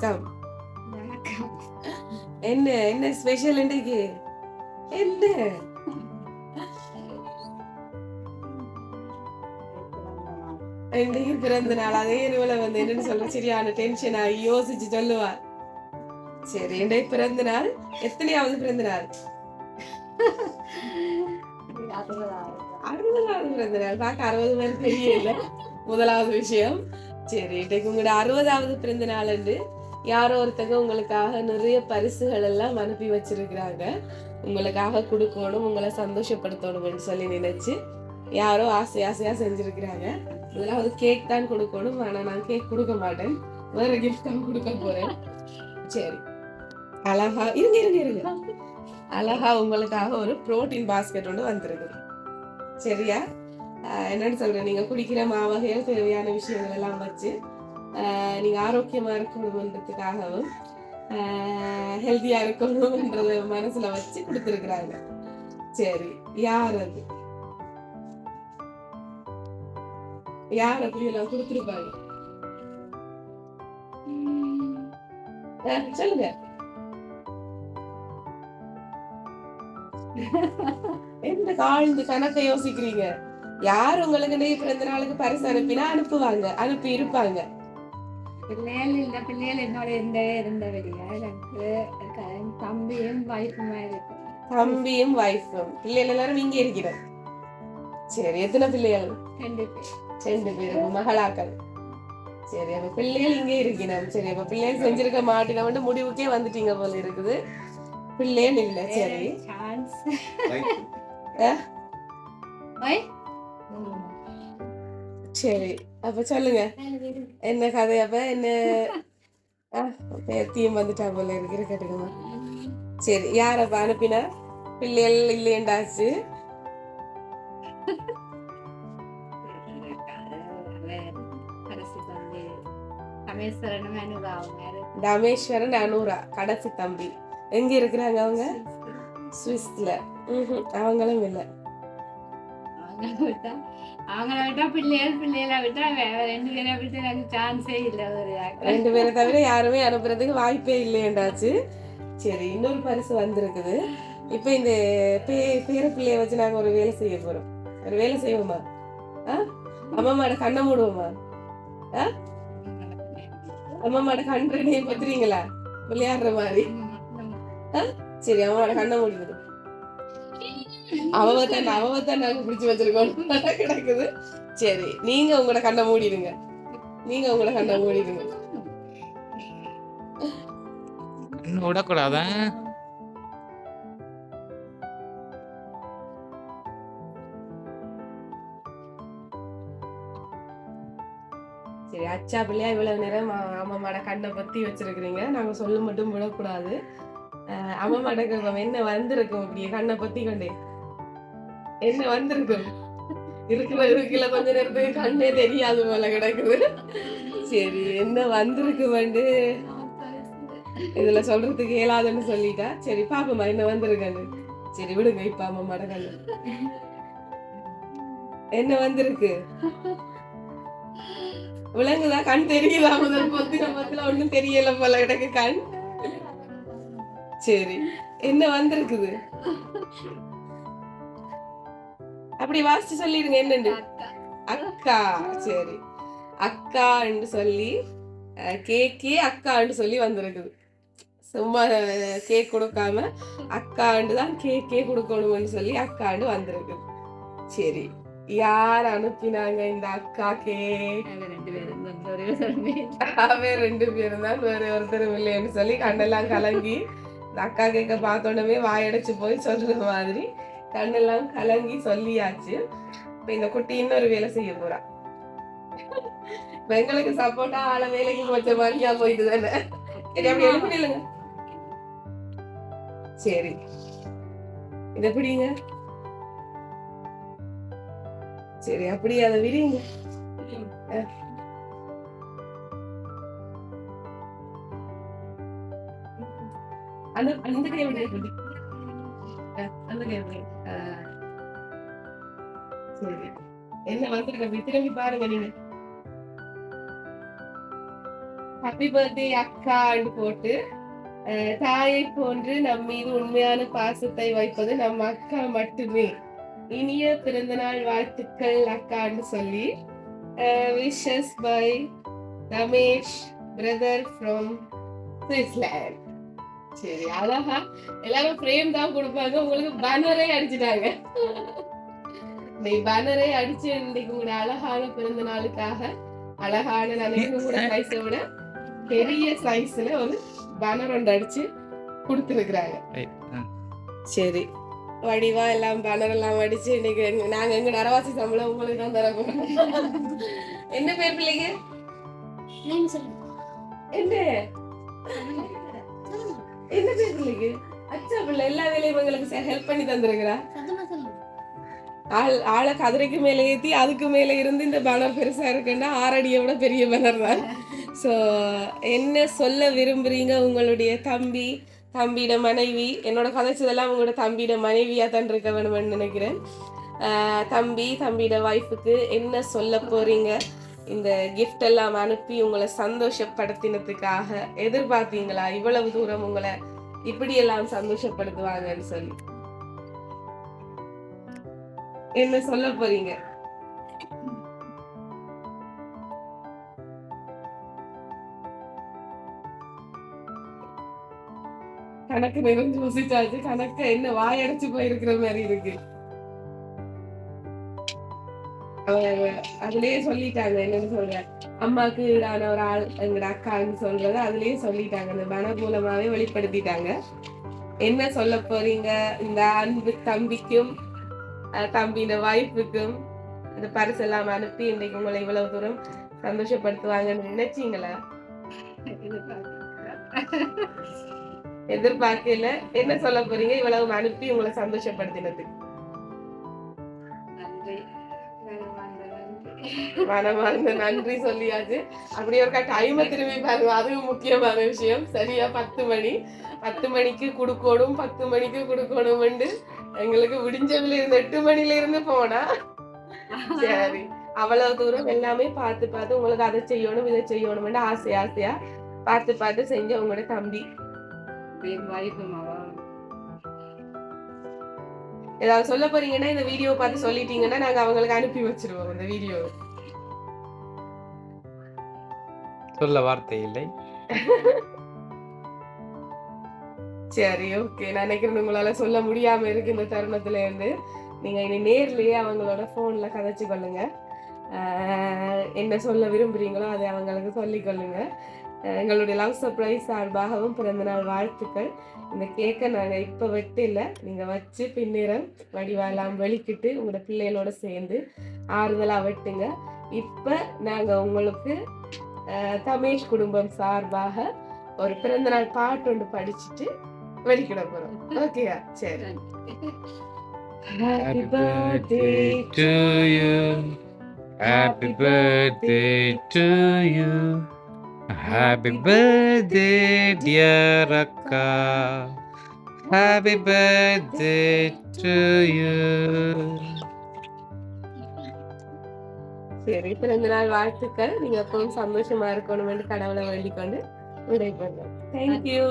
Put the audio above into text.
வணக்கம். என்ன என்ன ஸ்பெஷல் இன்னைக்கு? என்ன? இன்னைக்கு பிறந்த நாள் அதே இவள வந்து என்னன்னு சொல்ற சரியான டென்ஷன் ஆகி யோசிச்சு சொல்லுவா. சரி இன்றைக்கு பிறந்த நாள் எத்தனையாவது பிறந்த நாள்? அறுபதாவது பிறந்த நாள். பார்க்க அறுபது பேர் தெரியல. முதலாவது விஷயம். சரி இன்றைக்கு உங்களோட அறுபதாவது பிறந்த நாள் அன்று யாரோ ஒருத்தங்க உங்களுக்காக நிறைய பரிசுகள் எல்லாம் அனுப்பி வச்சிருக்கிறாங்க. உங்களுக்காக கொடுக்கணும் உங்களை சந்தோஷப்படுத்தணும்னு சொல்லி நினைச்சு யாரோ ஆசை ஆசையா செஞ்சிருக்கிறாங்க. முதலாவது கேக் தான் கொடுக்கணும். ஆனா நான் கேக் கொடுக்க மாட்டேன். வேற கிஃப்ட் தான் கொடுக்க போறேன். சரி. அழகா இருங்க இருங்க இருங்க. அழகா உங்களுக்காக ஒரு புரோட்டீன் பாஸ்கெட் ஒன்று வந்திருக்கு. சரியா? என்னன்னு சொல்றேன். நீங்க குடிக்கிற மாவகையில் தேவையான விஷயங்கள் எல்லாம் வச்சு ஆஹ் நீங்க ஆரோக்கியமா இருக்கணும்ன்றதுக்காகவும் ஹெல்த்தியா இருக்கணும்ன்றத மனசுல வச்சு கொடுத்துருக்குறாங்க. சரி யார் அது? யார் அப்படி எல்லாம் கொடுத்துருப்பாங்க. சொல்லுங்க. என்ன காழ்ந்து கணக்கை யோசிக்கிறீங்க? யார் உங்களுக்கு நீ பிறந்த நாளுக்கு பரிசு அனுப்பினா அனுப்புவாங்க அனுப்பி இருப்பாங்க. பிள்ளைகள் இந்த பிள்ளைகள் என்னோட இருந்தவே இருந்தவரியா எனக்கு தம்பியும் வைஃபுமா இருக்கு. தம்பியும் வைஃபும் பிள்ளைகள் எல்லாரும் இங்க இருக்கிறோம் சரி எத்தனை பிள்ளைகள்? ரெண்டு பேர். ரெண்டு பேரும் மகளாக்கள். சரி அப்ப பிள்ளைகள் இங்கே இருக்கணும் சரி அப்ப பிள்ளைகள் செஞ்சிருக்க மாட்டினவன்ட்டு முடிவுக்கே வந்துட்டீங்க போல இருக்குது. பிள்ளைகள் இல்ல சரி. சான்ஸ் சரி. அப்ப சொல்லுங்க. என்ன கதை? அப்ப என்ன? தீம் வந்துட்டா போல இருக்கு. இருக்கட்டுங்கம்மா சரி யார் அப்ப அனுப்பினா? பிள்ளைகள் இல்லையண்டாச்சு. ரமேஸ்வரன் அனூரா கடைசி தம்பி. எங்க இருக்கிறாங்க அவங்க? சுவிஸ்ல அவங்களும் இல்ல. விட்டா அவங்கள விட்டா பிள்ளைகள் பிள்ளைகளை விட்டா ரெண்டு பேரை விட்டு எனக்கு சான்ஸே இல்லை ஒரு ரெண்டு பேரை தவிர யாருமே அனுப்புறதுக்கு வாய்ப்பே இல்லையண்டாச்சு சரி இன்னொரு பரிசு வந்திருக்குது இப்போ இந்த பே பேர பிள்ளைய வச்சு நாங்க ஒரு வேலை செய்ய போறோம் ஒரு வேலை செய்வோமா ஆ அம்மாமாட கண்ணை மூடுவோமா ஆ அம்மாமாட கண் ரெண்டையும் பத்துறீங்களா விளையாடுற மாதிரி சரி அம்மாவோட கண்ணை மூடிடுது அவ தான் அவ தான் நாங்க பிடிச்சு வச்சிருக்கோம். நல்லா கிடக்குது. சரி நீங்க உங்களோட கண்ணை மூடிடுங்க. நீங்க உங்களோட கண்ணை மூடிடுங்க. இன்னும் விடக்கூடாதா. சரி அச்சா பிள்ளையா இவ்வளவு நேரம் அ- அம்மாமாட கண்ணை பத்தி வச்சிருக்கிறீங்க. நாங்க சொல்ல மட்டும் விடக்கூடாது. கேட்போம் என்ன வந்திருக்கும் இப்படி கண்ணை பத்தி கொண்டே? என்ன வந்திருக்கும் இருக்கிற இருக்குல கொஞ்ச நேரத்துக்கு கண்ணே தெரியாது போல கிடக்குது. சரி என்ன வந்திருக்கு வந்து இதுல சொல்றதுக்கு இயலாதுன்னு சொல்லிட்டா. சரி பாப்போமா என்ன வந்திருக்கான்னு. சரி விடுங்க இப்ப அம்மாமாட கண்ணு என்ன வந்திருக்கு? விலங்குதா? கண் தெரியல முதல் பொத்தின பத்துல ஒண்ணும் தெரியல போல கிடக்கு கண். சரி என்ன வந்திருக்குது? அப்படி வாசிச்சு சொல்லிடுங்க என்னண்டு அக்கா சரி. அக்கான்னு சொல்லி கேக்கே அக்கான்னு சொல்லி வந்திருக்குது. சும்மா கேக் கொடுக்காம அக்காண்டு தான் கேக்கே கொடுக்கணும்னு சொல்லி அக்காண்டு வந்திருக்குது. சரி யார் அனுப்பினாங்க இந்த அக்கா கேக் ரெண்டு பேரும் வந்து ஒரே தம்பி அவன் ரெண்டு பேரும் தான் வேற ஒருத்தர் இல்லைன்னு சொல்லி கண்ணெல்லாம் கலங்கி இந்த அக்கா கேட்க பார்த்தோன்னே வாயடைச்சு போய் சொல்ற மாதிரி கண்ணெல்லாம் கலங்கி சொல்லியாச்சு. இப்ப இந்த குட்டி இன்னொரு வேலை செய்ய போறா. எங்களுக்கு சப்போர்ட்டா ஆள வேலைக்கு கொஞ்சம் மாதிரியா போயிட்டு தானே. சரி அப்படி எழுப்பிடுங்க சரி. இத பிடிங்க. சரி அப்படி அதை விரிங்க. அஹ். அந்த அந்த என்ன வந்திருக்க திரும்பி பாருங்க நீங்க. ஹாப்பி பர்த்டே அக்கான்னு போட்டு அஹ், தாயை போன்று நம் மீது உண்மையான பாசத்தை வைப்பது நம்ம அக்கா மட்டுமே. இனிய பிறந்தநாள் வாழ்த்துக்கள் அக்கான்னு சொல்லி wishes by Ramesh brother from Switzerland சரி அழகா எல்லாரும் ஃப்ரேம் தான் கொடுப்பாங்க. உங்களுக்கு பேனரே அடிச்சிட்டாங்க. நீ பேனரே அடிச்சு இன்னைக்கு உங்களோட அழகான பிறந்த நாளுக்காக அழகான நினைக்கும் கூட சைஸை விட பெரிய சைஸ்ல ஒரு பேனர் ஒன்று அடிச்சு கொடுத்துருக்குறாங்க. சரி வடிவா எல்லாம் பேனர் எல்லாம் அடிச்சு இன்னைக்கு எங்க- நாங்க எங்க நரவாசி சம்பளம் உங்களுக்கு தான் தர போறோம். என்ன பேர் பிள்ளைங்க? என்ன? என்ன பிள்ளைக்கு அச்சா பிள்ளை எல்லா வேலையும் எங்களுக்கு ஹெல்ப் பண்ணி தந்துருக்கிறா. ஆள் ஆளை கதிரைக்கு மேலே ஏத்தி அதுக்கு மேலே இருந்து இந்த பேனர் பெருசா இருக்குன்னா ஆறடியை விட பெரிய பேனர் தான். ஸோ என்ன சொல்ல விரும்புறீங்க உங்களுடைய தம்பி தம்பியோட மனைவி? என்னோட கதைச்சதெல்லாம் உங்களோட தம்பியோட மனைவியா தான் இருக்க வேணும்னு நினைக்கிறேன். தம்பி தம்பியோட ஒய்ஃபுக்கு என்ன சொல்ல போறீங்க? இந்த கிஃப்ட் எல்லாம் அனுப்பி உங்களை சந்தோஷப்படுத்தினதுக்காக எதிர்பார்த்தீங்களா? இவ்வளவு தூரம் உங்களை இப்படி எல்லாம் சந்தோஷப்படுத்துவாங்கன்னு சொல்லி. என்ன சொல்ல போறீங்க? கணக்கு நிறைஞ்சு யோசிச்சாச்சு கணக்கு என்ன வாயடைச்சு போயிருக்கிற மாதிரி இருக்கு. அவங்க அதுலயே சொல்லிட்டாங்க என்னன்னு சொல்ற அம்மாக்கு ஈடான ஒரு ஆள் எங்கட அக்கான்னு சொல்றத அதுலயே சொல்லிட்டாங்க. அந்த பேனர் மூலமாவே வெளிப்படுத்திட்டாங்க. என்ன சொல்ல போறீங்க? இந்த அன்பு தம்பிக்கும் தம்பின வாய்ப்புக்கும் இந்த பரிசு எல்லாம் அனுப்பி இன்னைக்கு உங்களை இவ்வளவு தூரம் சந்தோஷப்படுத்துவாங்கன்னு நினைச்சீங்களா? எதிர்பார்க்கல. என்ன சொல்ல போறீங்க? இவ்வளவு அனுப்பி உங்களை சந்தோஷப்படுத்தினதுக்கு. நன்றி. மனமார்ந்த நன்றி சொல்லியாச்சு. அப்படி ஒருக்கா டைமை திரும்பி பாருங்க. அதுவும் முக்கியமான விஷயம். சரியா பத்து மணி. பத்து மணிக்கு குடுக்கணும் பத்து மணிக்கு குடுக்கணும்னு எங்களுக்கு விடிஞ்சதுல இருந்து எட்டு மணில இருந்து போனா. சரி. அவ்வளவு தூரம் எல்லாமே பார்த்து பார்த்து உங்களுக்கு அதை செய்யணும் இதை செய்யணும்னு ஆசை ஆசையா பார்த்து பார்த்து செஞ்ச உங்களோட தம்பி. வாய்ப்பு ஏதாவது சொல்ல போறீங்கன்னா இந்த வீடியோ பார்த்து சொல்லிட்டீங்கன்னா நாங்க அவங்களுக்கு அனுப்பி வச்சிருவோம் இந்த வீடியோ சொல்ல வார்த்தை இல்லை. சரி ஓகே நான் நினைக்கிறேன் உங்களால சொல்ல முடியாம இருக்கு இந்த தருணத்துல இருந்து. நீங்க இனி நேர்லயே அவங்களோட போன்ல கதைச்சு கொள்ளுங்க. என்ன சொல்ல விரும்புறீங்களோ அதை அவங்களுக்கு சொல்லிக் கொள்ளுங்க. ஆஹ் எங்களுடைய லவ் சர்ப்ரைஸ் சார்பாகவும் பிறந்தநாள் வாழ்த்துக்கள். இந்த கேக்கை நாங்க இப்ப வெட்டு இல்ல நீங்க வச்சு பின்னிறம் வடிவாலாம் வெளிக்கிட்டு உங்களோட பிள்ளைகளோட சேர்ந்து ஆறுதலா வெட்டுங்க. இப்ப நாங்க உங்களுக்கு தமேஷ் குடும்பம் சார்பாக ஒரு பிறந்தநாள் பாட்டு ஒன்று படிச்சுட்டு வெளிக்கிட போறோம். ஓகேயா சரி. Happy birthday to you. Happy birthday to you. Happy birthday, dear Akka. Happy birthday to you. சரி பிறந்த நாள் வாழ்த்துக்கள் நீங்க எப்பவும் சந்தோஷமா இருக்கணும் என்று கடவுளை வேண்டிக் கொண்டு விடைபெறுறோம் தேங்க்யூ